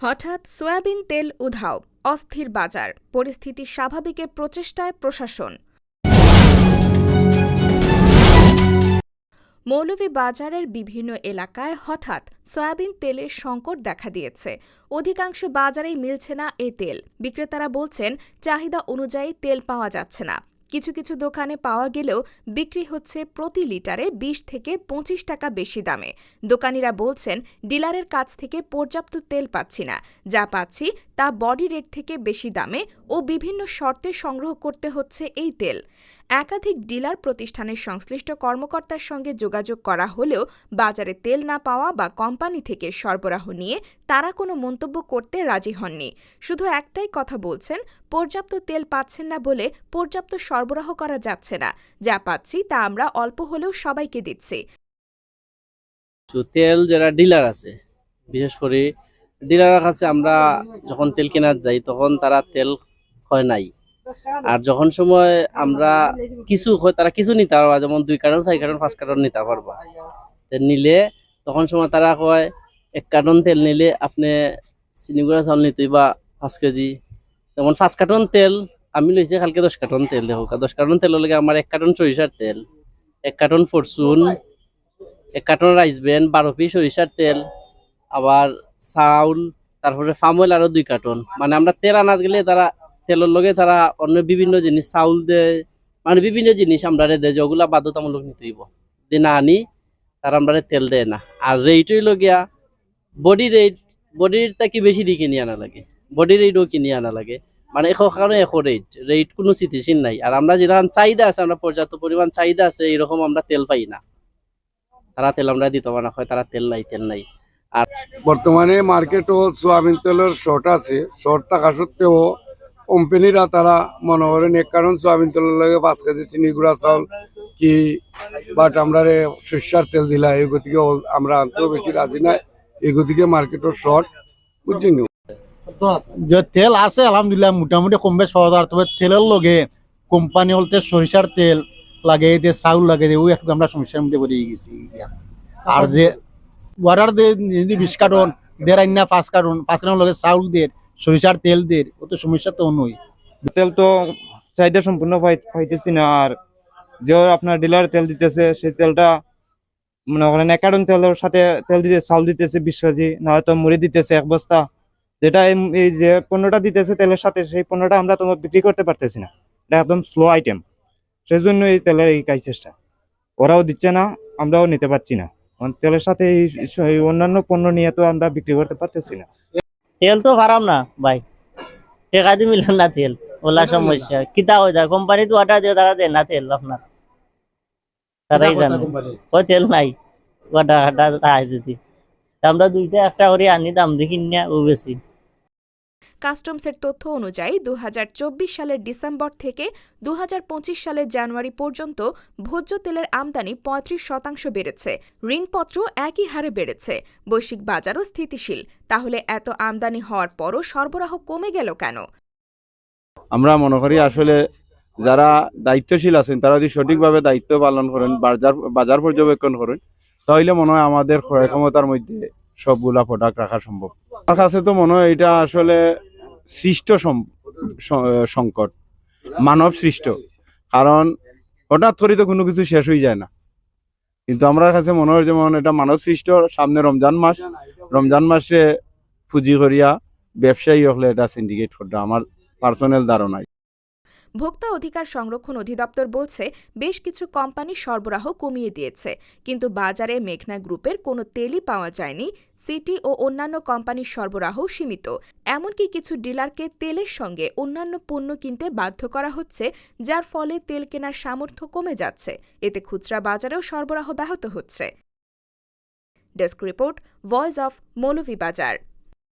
হঠাৎ সয়াবিন তেল উধাও, অস্থির বাজার, পরিস্থিতি স্বাভাবিকের প্রচেষ্টায় প্রশাসন। মৌলভীবাজারের বিভিন্ন এলাকায় হঠাৎ সয়াবিন তেলের সংকট দেখা দিয়েছে। অধিকাংশ বাজারেই মিলছে না এ তেল। বিক্রেতারা বলছেন, চাহিদা অনুযায়ী তেল পাওয়া যাচ্ছে না। কিছু কিছু দোকানে পাওয়া গেলেও বিক্রি হচ্ছে প্রতি লিটারে বিশ থেকে পঁচিশ টাকা বেশি দামে। দোকানিরা বলছেন, ডিলারের কাছ থেকে পর্যাপ্ত তেল পাচ্ছি না। যা পাচ্ছি তা বডি রেট থেকে বেশি দামে ও বিভিন্ন শর্তে সংগ্রহ করতে হচ্ছে এই তেল। একাধিক ডিলার প্রতিষ্ঠানের সংশ্লিষ্ট কর্মকর্তার সঙ্গে যোগাযোগ করা হলেও বাজারে তেল না পাওয়া বা কোম্পানি থেকে সরবরাহ নিয়ে তারা কোনো মন্তব্য করতে রাজি হননি। শুধু একটাই কথা বলছেন, পর্যাপ্ত তেল পাচ্ছেন না বলে পর্যাপ্ত সরবরাহ করা যাচ্ছে না। যা পাচ্ছি তা আমরা অল্প হলেও সবাইকে দিচ্ছি। তেল যারা ডিলার আছে, বিশেষ করে ডিলারের কাছে আমরা যখন তেল কেনার যাই, তখন তারা তেল হয় নাই। আর যখন সময় আমরা কিছু হয় তারা কিছু নিতে পারবা যেমন দুই কার্টন চার কার্টন পাঁচ কার্টন নিতে পারবা। নিলে তখন সময় তারা কয় এক কার্টন তেল নিলে আপনি চিনিগুড়া চাউল নিতে বা পাঁচ কেজি। যেমন পাঁচ কার্টন তেল আমি লইছি কালকে দশ কার্টন তেল দেখো দশ কার্টন তেল লাগে আমার এক কার্টন সরিষার তেল এক কার্টন ফরচুন এক কার্টন রাইস ব্রেন বারো পিস সরিষার তেল আবার চাউল তারপরে ফার্ম অয়েল আরও দুই কার্টন। মানে আমরা তেল আনা গেলে তারা তেলের লগে তারা অন্য বিভিন্ন জিনিস, চাউল দেয় মানে বিভিন্ন জিনিস আমরা দেয় যেগুলা বাধ্যতামূলক নিতে হইব। যে না আনি, তারা আমরা তেল দেয় না। আর রেট হইল গিয়া বডি রেট বডির কি বেশি দিয়ে কিনে আনা লাগে? বডি রেটও কিনে আনা লাগে? মানে এখো কারণে এখো রেট রেট কোনো স্থিতিশীল নাই। আর আমরা যেরকম চাহিদা আছে, আমরা পর্যাপ্ত পরিমাণ চাহিদা আছে, এরকম আমরা তেল পাই না। তারা তেল আমরা দিতে পারা হয় তারা তেল নাই তেল নাই। আর বর্তমানে মার্কেটও সোয়াবিন তেলের শর্ট আছে। শর্ট থাকা সত্ত্বেও কোম্পানিরা তারা মনে করেন এক কারণ, সোয়াবিন তেলের লাগে পাঁচ কেজি চিনি গুঁড়া চাউল কি বাট আমরা শস্যার তেল দিলা, এই গতিকে আমরা আনতেও বেশি রাজি নাই। এই গতিকে মার্কেটও শর্ট, বুঝছেন তেল আছে, আলহামদুলিল্লাহ, মোটামুটি কম বেশ পাওয়া যায়, তবে তেলের লগে কোম্পানি বলতে সরিষার তেল লাগে যে চাউল লাগে ওই একটু আমরা সমস্যার মধ্যে পড়ে গেছি। আর যে ওয়ারার দিয়ে বিশ কার্টন, দেড় আইনা পাঁচ কার্টন পাঁচ কার্টন লগে চাউল দের সরিষার তেল দের, ও তো সমস্যা তো নই তেল তো চাহিদা সম্পূর্ণ পাইতেছি না, আর যে আপনার ডিলার তেল দিতেছে, সেই তেলটা মনে করেন এক কার্টন তেলের সাথে তেল দিতে চাউল দিতেছে বিশ কেজি না হয়তো মুড়ি দিতেছে এক বস্তা। যেটা এই- যে পণ্যটা দিতেছে তেলের সাথে, সেই পণ্যটা আমরা তোমার বিক্রি করতে পারতেছি না। এটা একদম স্লো আইটেম সেই জন্য এই তেলের এই কাজ চেষ্টা। ওরাও দিচ্ছে না, আমরাও নিতে পারছি না। তেলের সাথে এই অন্যান্য পণ্য নিয়ে তো আমরা বিক্রি করতে পারতেছি না। তেল তো খারাপ না ভাই। টেকা দি মিলেন না তেল ওলা সমস্যা। কিতা হয়ে যায় কোম্পানি তো অর্ডার দিয়ে টাকা না তেল আপনার। তারাই জানে। ও তেল নাই অর্ডার হাটা যদি। আমরা দুইটা একটা করে আনি দাম দেখি না ও বেশি। কাস্টমসের তথ্য অনুযায়ী দু হাজার চব্বিশ সালের ডিসেম্বর থেকে দু হাজার পঁচিশ সালের জানুয়ারি পর্যন্ত ভোজ্য তেলের আমদানি পঁয়ত্রিশ শতাংশ বেড়েছে। ঋণপত্র একই হারে বেড়েছে। বৈশ্বিক বাজারও স্থিতিশীল। তাহলে এত আমদানি হওয়ার পরও সরবরাহ কমে গেল কেন? আমরা মনে করি আসলে যারা দায়িত্বশীল আছেন, তারা যদি সঠিকভাবে দায়িত্ব পালন করেন, বাজার বাজার পর্যবেক্ষণ করেন, তাহলে মনে হয় আমাদের ক্রয় ক্ষমতার মধ্যে সবগুলা প্রোডাক্ট রাখা সম্ভব। আমার কাছে তো মনে হয় এটা আসলে সৃষ্ট সংকট। মানব সৃষ্ট। কারণ হঠাৎ করে তো কোনো কিছু শেষ হয়ে যায় না। কিন্তু আমার কাছে মনে হয় যেমন এটা মানব সৃষ্ট, সামনে রমজান মাস। রমজান মাসে পুঁজি করিয়া ব্যবসায়ী হলে এটা সিন্ডিকেট করতে আমার পার্সোনাল ধারণায় ভোক্তা অধিকার সংরক্ষণ অধিদপ্তর বলছে, বেশ কিছু কোম্পানি সরবরাহ কমিয়ে দিয়েছে, কিন্তু বাজারে মেঘনা গ্রুপের কোনো তেলই পাওয়া যায়নি, সিটি ও অন্যান্য কোম্পানির সরবরাহ সীমিত। এমনকি কিছু ডিলারকে তেলের সঙ্গে অন্যান্য পণ্য কিনতে বাধ্য করা হচ্ছে, যার ফলে তেল কেনার সামর্থ্য কমে যাচ্ছে, এতে খুচরা বাজারেও সরবরাহ ব্যাহত হচ্ছে। Desk report, voice of Moulvibazar.